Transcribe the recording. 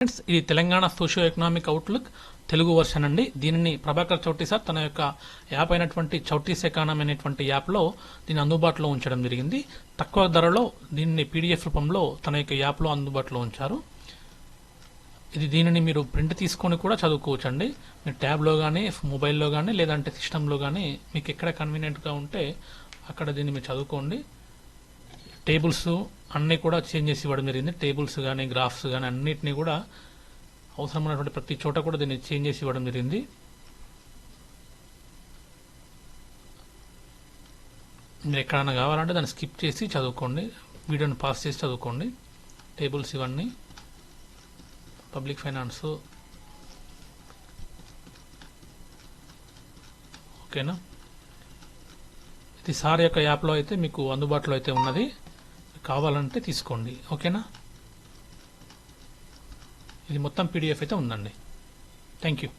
Friends ఇది Telangana socio economic outlook Telugu version అండి. దీనిని ప్రభాకర్ చౌటీ సార్ తన యొక్క యాప్ అయినటువంటి చౌటీస్ ఎకానమీ అనేటువంటి యాప్లో దీన్ని అందుబాటులో ఉంచడం జరిగింది. తక్కువ ధరలో దీన్ని పీడిఎఫ్ రూపంలో తన యొక్క యాప్లో అందుబాటులో ఉంచారు. ఇది దీనిని మీరు ప్రింట్ తీసుకొని కూడా చదువుకోవచ్చండి. మీరు ట్యాబ్లో కానీ మొబైల్లో కానీ లేదంటే సిస్టంలో కానీ మీకు ఎక్కడ కన్వీనియంట్గా ఉంటే అక్కడ దీన్ని మీరు చదువుకోండి. టేబుల్స్ అన్నీ కూడా చేంజ్ చేసి ఇవ్వడం జరిగింది. టేబుల్స్ కానీ గ్రాఫ్స్ కానీ అన్నిటినీ కూడా అవసరమైనటువంటి ప్రతి చోట కూడా దీన్ని చేంజ్ చేసి ఇవ్వడం జరిగింది. మీరు ఎక్కడైనా కావాలంటే దాన్ని స్కిప్ చేసి చదువుకోండి. వీడియోని పాస్ చేసి చదువుకోండి. టేబుల్స్ ఇవన్నీ పబ్లిక్ ఫైనాన్స్. ఓకేనా? ఇది సార్ యొక్క యాప్లో అయితే మీకు అందుబాటులో అయితే ఉన్నది. కావాలంటే తీసుకోండి. ఓకేనా? ఇది మొత్తం పీడిఎఫ్ అయితే ఉందండి. Thank you